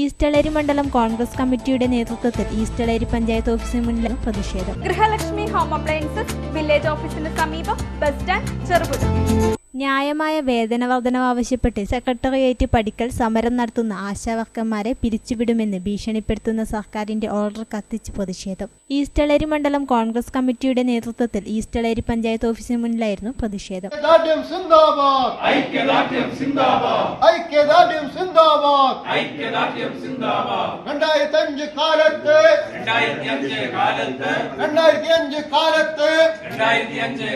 ഈസ്റ്റളേരി മണ്ഡലം കോൺഗ്രസ് കമ്മിറ്റിയുടെ നേതൃത്വത്തിൽ ഈസ്റ്റളേരി പഞ്ചായത്ത് ഓഫീസിന് മുന്നിൽ പ്രതിഷേധം. ഗൃഹലക്ഷ്മി ഹോം അപ്ലയൻസസ് വില്ലേജ് ഓഫീസിന് സമീപം ബസ് സ്റ്റാൻഡ് ചെറുപുഴ. ന്യായമായ വേതന വർധനവ് ആവശ്യപ്പെട്ട് സെക്രട്ടേറിയറ്റ് പടിക്കൽ സമരം നടത്തുന്ന ആശാവർക്കന്മാരെ പിരിച്ചുവിടുമെന്ന് ഭീഷണിപ്പെടുത്തുന്ന സർക്കാരിന്റെ ഓർഡർ കത്തിച്ച് പ്രതിഷേധം. ഈസ്റ്റളേരി മണ്ഡലം കോൺഗ്രസ് കമ്മിറ്റിയുടെ നേതൃത്വത്തിൽ ഈസ്റ്റളേരി പഞ്ചായത്ത് ഓഫീസിന് മുന്നിലായിരുന്നു പ്രതിഷേധം. രണ്ടായിരത്തി അഞ്ച് കാലത്ത് രണ്ടായിരത്തി അഞ്ച് കാലത്ത്. രണ്ടായിരത്തി അഞ്ച് കാലത്ത്. രണ്ടായിരത്തി അഞ്ച്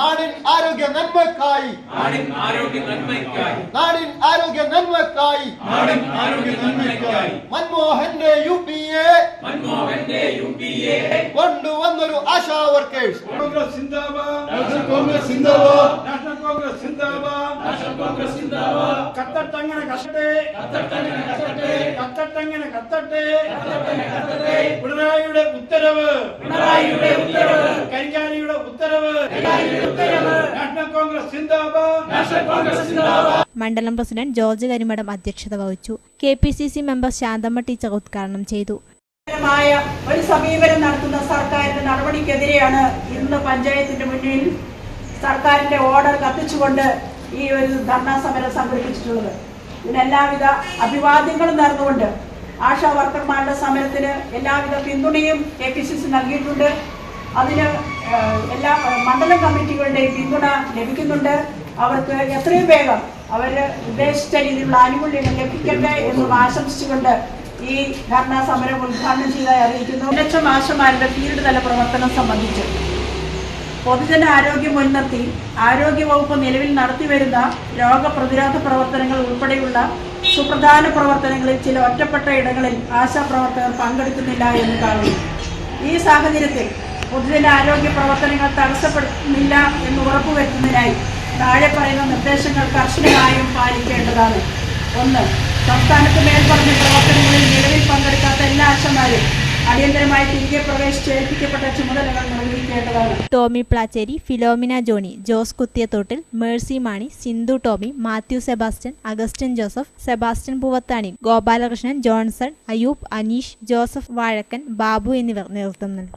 നാടിൻ ആരോഗ്യ നന്മക്കായി നാടിൻ ആരോഗ്യ നന്മയ്ക്കായി. നാടിൻ ആരോഗ്യ നന്മക്കായി നാടിൻ ആരോഗ്യ നന്മയ്ക്കായി. മൻമോഹന്റെ യു പി എ മൻമോഹന്റെ യു പി എ കൊണ്ടുവന്നൊരു ആശാ വർക്കേഴ്സ്. കോൺഗ്രസ് സിന്ദാബാദ്. നാഷണൽ കോൺഗ്രസ് സിന്ദാബാദ്. നാഷണൽ കോൺഗ്രസ് സിന്ദാബാദ്. നാഷണൽ കോൺഗ്രസ് സിന്ദാബാദ്. കത്തട്ടങ്ങനെ കത്തട്ടെ. കത്തട്ടങ്ങനെ കത്തട്ടെ. കത്തട്ടങ്ങനെ കത്തട്ടെ. പിണറായിയുടെ ഉത്തരവ്. പിണറായിയുടെ ഉത്തരവ്. ഉത്തരവ്. കോൺഗ്രസ് മണ്ഡലം പ്രസിഡന്റ് ജോർജ് കരിമഠം അധ്യക്ഷത വഹിച്ചു. K P C C member Shanthamma teacher ഉദ്ഘാടനം ചെയ്തു. ഒരു സമീപനം നടത്തുന്ന സർക്കാരിന്റെ നടപടിക്കെതിരെയാണ് ഇന്ന് പഞ്ചായത്തിന്റെ മുന്നിൽ സർക്കാരിന്റെ ഓർഡർ കത്തിച്ചുകൊണ്ട് ഈ ഒരു ധർണാ സമരം സംഘടിപ്പിച്ചിട്ടുള്ളത്. ഇതിന് എല്ലാവിധ അഭിവാദ്യങ്ങളും നേർന്നുകൊണ്ട് ആശാ വർക്കർമാരുടെ സമരത്തിന് എല്ലാവിധ പിന്തുണയും കെ പി സി സി നൽകിയിട്ടുണ്ട്. അതിന് എല്ലാ മണ്ഡല കമ്മിറ്റികളുടെയും പിന്തുണ ലഭിക്കുന്നുണ്ട്. അവർക്ക് എത്രയും വേഗം അവർ ഉദ്ദേശിച്ച രീതിയിലുള്ള ആനുകൂല്യങ്ങൾ ലഭിക്കട്ടെ എന്ന് ആശംസിച്ചുകൊണ്ട് ഈ ധർണാ സമരം ഉദ്ഘാടനം ചെയ്തതായി അറിയിക്കുന്നു. ലക്ഷം ആശമാരുടെ ഫീൽഡ് തല പ്രവർത്തനം സംബന്ധിച്ച് പൊതുജന ആരോഗ്യം മുൻനിർത്തി ആരോഗ്യവകുപ്പ് നിലവിൽ നടത്തിവരുന്ന രോഗപ്രതിരോധ പ്രവർത്തനങ്ങൾ ഉൾപ്പെടെയുള്ള സുപ്രധാന പ്രവർത്തനങ്ങളിൽ ചില ഒറ്റപ്പെട്ട ഇടങ്ങളിൽ ആശാപ്രവർത്തകർ പങ്കെടുക്കുന്നില്ല എന്ന് കാണുന്നു. ഈ സാഹചര്യത്തിൽ പൊതുജന ആരോഗ്യ പ്രവർത്തനങ്ങൾ തടസ്സപ്പെടുന്നില്ല എന്ന് ഉറപ്പുവരുത്തുന്നതിനായി താഴെ പറയുന്ന നിർദ്ദേശങ്ങൾ കർശനമായും പാലിക്കേണ്ടതാണ്. ഒന്ന് സംസ്ഥാനത്ത് മേൽപ്പറഞ്ഞ പ്രവർത്തനങ്ങളിൽ നിലവിൽ പങ്കെടുക്കാത്ത എല്ലാ ആശമാരും അടിയന്തരമായി തിരികെ പ്രവേശിച്ച് ഏൽപ്പിക്കപ്പെട്ട ചുമതലകൾ നിർവഹിക്കേണ്ടതാണ്. Tomy Plachery Philomena Johnny Jose കുത്തിയത്തോട്ടിൽ Mercy Mani Sindhu Tomy Mathew Sebastian Augustine Joseph Sebastian Poovathani Gopalakrishnan Johnson Ayub Aneesh Joseph Vazhakkan Babu എന്നിവർ നേതൃത്വം നൽകി.